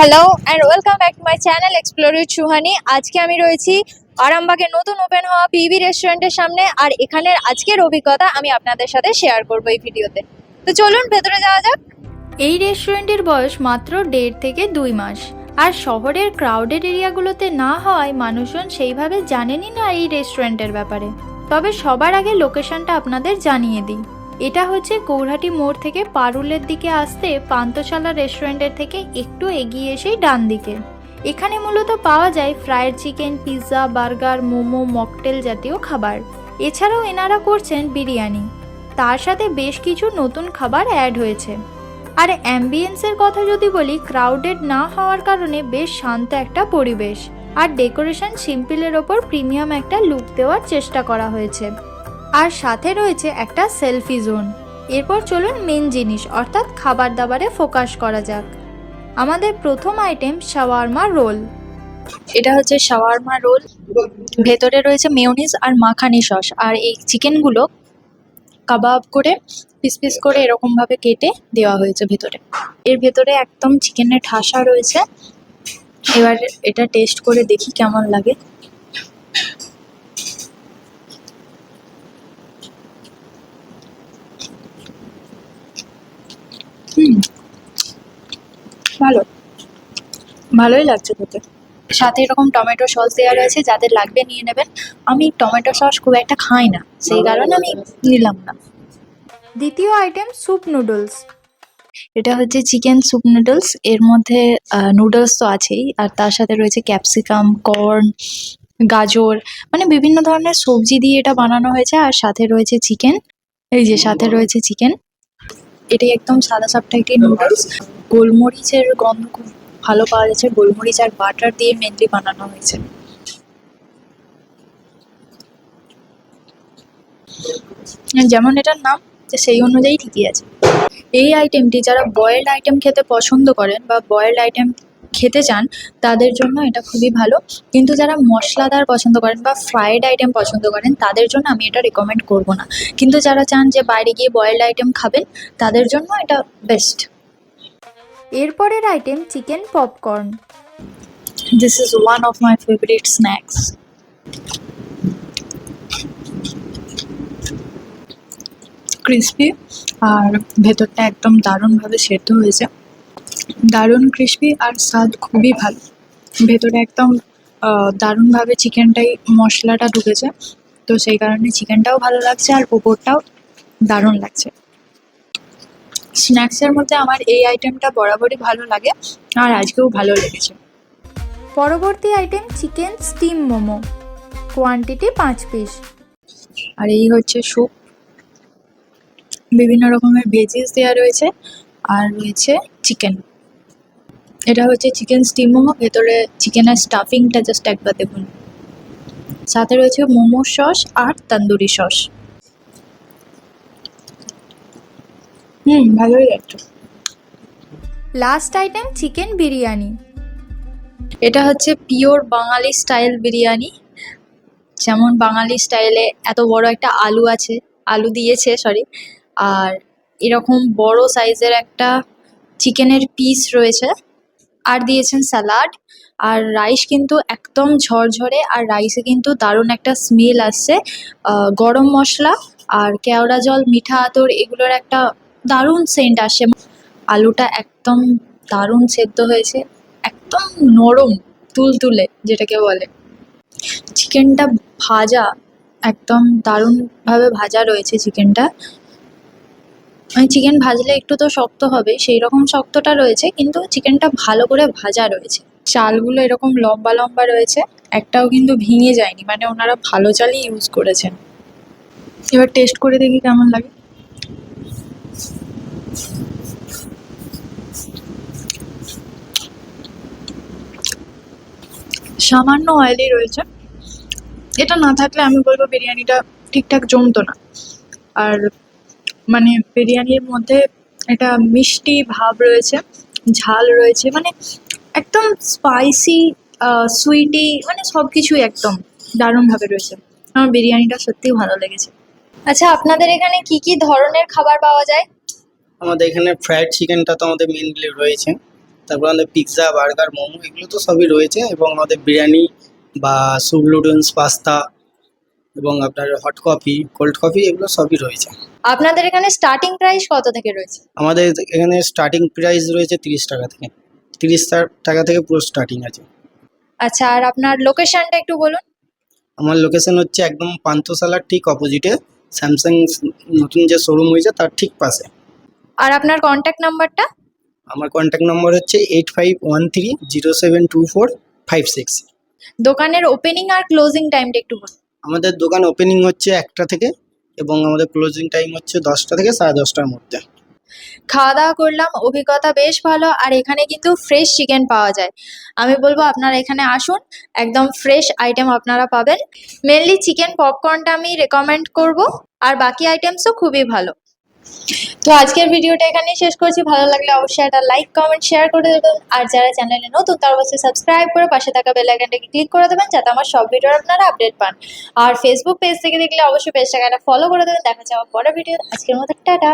Hello and welcome back to my channel explore with Suhani আজকে আমি রয়েছি আরামবাগের নতুন ওপেন হওয়া পিবি রেস্টুরেন্টের সামনে, আর এখানের আজকের অভিজ্ঞতা আমি আপনাদের সাথে শেয়ার করব এই ভিডিওতে। তো চলুন, ভেতরে যাওয়া যাক। এই রেস্টুরেন্টের বয়স মাত্র দেড় থেকে দুই মাস, আর শহরের ক্রাউডেড এরিয়াগুলোতে না হওয়ায় মানুষজন সেইভাবে জানেনই না এই রেস্টুরেন্টের ব্যাপারে। তবে সবার আগে লোকেশনটা আপনাদের জানিয়ে দিই। এটা হচ্ছে গৌরহাটি মোড় থেকে পারুলের দিকে আসতে পান্তশালা রেস্টুরেন্টের থেকে একটু এগিয়ে এসেই ডান দিকে। এখানে মূলত পাওয়া যায় fried chicken, pizza, burger, momo, mocktail জাতীয় খাবার। এছাড়াও এনারা করছেন বিরিয়ানি। তার সাথে বেশ কিছু নতুন খাবার অ্যাড হয়েছে। আর অ্যাম্বিয়েন্সের কথা যদি বলি, ক্রাউডেড না হওয়ার কারণে বেশ শান্ত একটা পরিবেশ। আর ডেকোরেশন সিম্পলের ওপর প্রিমিয়াম একটা লুক দেওয়ার চেষ্টা করা হয়েছে। আর সাথে রয়েছে একটা সেলফি জোন। এরপর চলুন মেন জিনিস, অর্থাৎ খাবার দাবারে ফোকাস করা যাক। আমাদের প্রথম আইটেম শাওয়ারমা রোল এটা হচ্ছে শাওয়ারমা রোল ভেতরে রয়েছে মেয়োনিজ আর মাখানি সস আর এই চিকেনগুলো কাবাব করে পিস পিস করে এরকম ভাবে কেটে দেওয়া হয়েছে ভেতরে। এর ভেতরে একদম চিকেনের ঠাসা রয়েছে। এবার এটা টেস্ট করে দেখি কেমন লাগে হুম ভালো ভালোই লাগছে খেতে। সাথে এরকম টমেটো সস দেওয়া রয়েছে যাদের লাগবে নিয়ে নেবেন। আমি টমেটো সস খুব একটা খাই না সেই কারণে আমি নিলাম না। দ্বিতীয় আইটেম স্যুপ নুডলস এটা হচ্ছে চিকেন স্যুপ নুডলস এর মধ্যে নুডলস তো আছেই আর তার সাথে রয়েছে ক্যাপসিকাম কর্ন গাজর মানে বিভিন্ন ধরনের সবজি দিয়ে এটা বানানো হয়েছে আর সাথে রয়েছে চিকেন এই যে সাথে রয়েছে চিকেন এটাই একদম সাদা সাপটা একটি নুডলস গোলমরিচের গন্ধ খুব ভালো পাওয়া যাচ্ছে। গোলমরিচ আর বাটার দিয়ে মেনলি বানানো হয়েছে। যেমন এটার নাম সেই অনুযায়ী ঠিকই আছে। এই আইটেমটি যারা বয়েলড আইটেম খেতে পছন্দ করেন বা বয়েলড আইটেম খেতে চান, তাদের জন্য এটা খুবই ভালো। কিন্তু যারা মশলাদার পছন্দ করেন বা ফ্রায়েড আইটেম পছন্দ করেন, তাদের জন্য আমি এটা রেকমেন্ড করব না। কিন্তু যারা চান যে বাইরে গিয়ে বয়েলড আইটেম খাবেন, তাদের জন্য এটা বেস্ট এরপরের item chicken popcorn this is one of my favourite snacks crispy আর ভেতরটা একদম দারুণভাবে সেদ্ধ হয়েছে। দারুণ ক্রিসপি আর স্বাদ খুবই ভালো। ভেতরে একদম দারুণভাবে চিকেনটাই মশলাটা ঢুকেছে। তো সেই কারণে চিকেনটাও ভালো লাগছে আর ওপরটাও দারুণ লাগছে। স্ন্যাক্সের মধ্যে আমার এই আইটেমটা বরাবরই ভালো লাগে আর আজকেও ভালো লেগেছে। পরবর্তী item chicken steam momo. Quantity পাঁচ পিস আর এই হচ্ছে স্যুপ বিভিন্ন রকমের ভেজিস দেওয়া রয়েছে আর রয়েছে চিকেন এটা হচ্ছে চিকেন স্টিম মোমো ভেতরে চিকেনের স্টাফিংটা জাস্ট একবার দেখুন। সাথে রয়েছে মোমো সস আর তন্দুরি সস হুম ভালোই লাগছে লাস্ট আইটেম চিকেন বিরিয়ানি এটা হচ্ছে পিওর বাঙালি স্টাইল বিরিয়ানি যেমন বাঙালি স্টাইলে এত বড় একটা আলু আছে আলু দিয়েছে সরি আর এরকম বড় সাইজের একটা চিকেনের পিস রয়েছে। আর দিয়েছেন স্যালাড আর রাইস কিন্তু একদম ঝরঝরে আর রাইসে কিন্তু দারুণ একটা স্মেল আসছে। আহ, গরম মশলা আর কেওড়া জল মিঠা আতর এগুলোর একটা দারুণ সেন্ট আসে। আলুটা একদম দারুণ সেদ্ধ হয়েছে, একদম নরম তুলতুলে যেটাকে বলে। চিকেনটা ভাজা, একদম দারুণভাবে ভাজা রয়েছে চিকেনটা। মানে চিকেন ভাজলে একটু তো শক্ত হবে সেই রকম শক্তটা রয়েছে, কিন্তু চিকেনটা ভালো করে ভাজা রয়েছে। চালগুলো এরকম লম্বা লম্বা রয়েছে, একটাও কিন্তু ভেঙে যায়নি মানে ওনারা ভালো চালই ইউজ করেছেন। এবার টেস্ট করে দেখি কেমন লাগে। সামান্য অয়েলি রয়েছে। এটা না থাকলে আমি বলব বিরিয়ানিটা ঠিকঠাক জমতো না। আর মানে বিরিয়ানির মধ্যে একটা মিষ্টি ভাব রয়েছে, ঝাল রয়েছে মানে একদম স্পাইসি সুইটি মানে সব কিছুই একদম দারুণভাবে রয়েছে। আমার বিরিয়ানিটা সত্যিই ভালো লেগেছে। আচ্ছা আপনাদের এখানে কি কি ধরনের খাবার পাওয়া যায়? আমাদের এখানে ফ্রাইড চিকেনটা তো আমাদের মেনলি রয়েছে। তারপর আমাদের পিৎজা বার্গার মোমো এগুলো তো সবই রয়েছে এবং আমাদের বিরিয়ানি বা স্যুপ নুডলস পাস্তা এবং আপনার হট কফি কোল্ড কফি এগুলো সবই রয়েছে। আপনাদের এখানে স্টার্টিং প্রাইস কত থেকে রয়েছে? আমাদের এখানে স্টার্টিং প্রাইস রয়েছে তিরিশ টাকা থেকে। তিরিশ টাকা থেকে পুরো স্টার্টিং আছে। আচ্ছা আর আপনার লোকেশনটা একটু বলুন। আমার লোকেশন হচ্ছে একদম পান্থশালার ঠিক অপোজিটে স্যামসাং নতুন যে শোরুম হয়েছে তার ঠিক পাশে। আর আপনার কন্ট্যাক্ট নাম্বারটা আমার কন্ট্যাক্ট নম্বর হচ্ছে eight five one three zero seven two four five six দোকানের ওপেনিং আর ক্লোজিং টাইমটা একটু বলুন। আমাদের দোকান ওপেনিং হচ্ছে একটা থেকে এবং আমাদের ক্লোজিং টাইম হচ্ছে দশটা থেকে সাড়ে দশটার মধ্যে। খাওয়া দাওয়া করলাম, অভিজ্ঞতা বেশ ভালো, আর এখানে কিন্তু ফ্রেশ চিকেন পাওয়া যায়। আমি বলব আপনারা এখানে আসুন, একদম ফ্রেশ আইটেম আপনারা পাবেন। মেনলি চিকেন পপকর্নটা আমি রেকমেন্ড করব, আর বাকি আইটেমসও খুবই ভালো। তো আজকের ভিডিওটা এখানেই শেষ করছি। ভালো লাগলে অবশ্যই একটা লাইক কমেন্ট শেয়ার করে দেবেন। আর যারা চ্যানেলে নতুন, তারা অবশ্যই সাবস্ক্রাইব করে পাশে থাকা বেল আইকনটাকে ক্লিক করে দেবেন, যাতে আমার সব ভিডিওর আপনারা আপডেট পান। আর ফেসবুক পেজ থেকে দেখলে অবশ্যই পেজটাকে একটা ফলো করে দেবেন। দেখা যাওয়ার পরের ভিডিও আজকের মতো টাটা।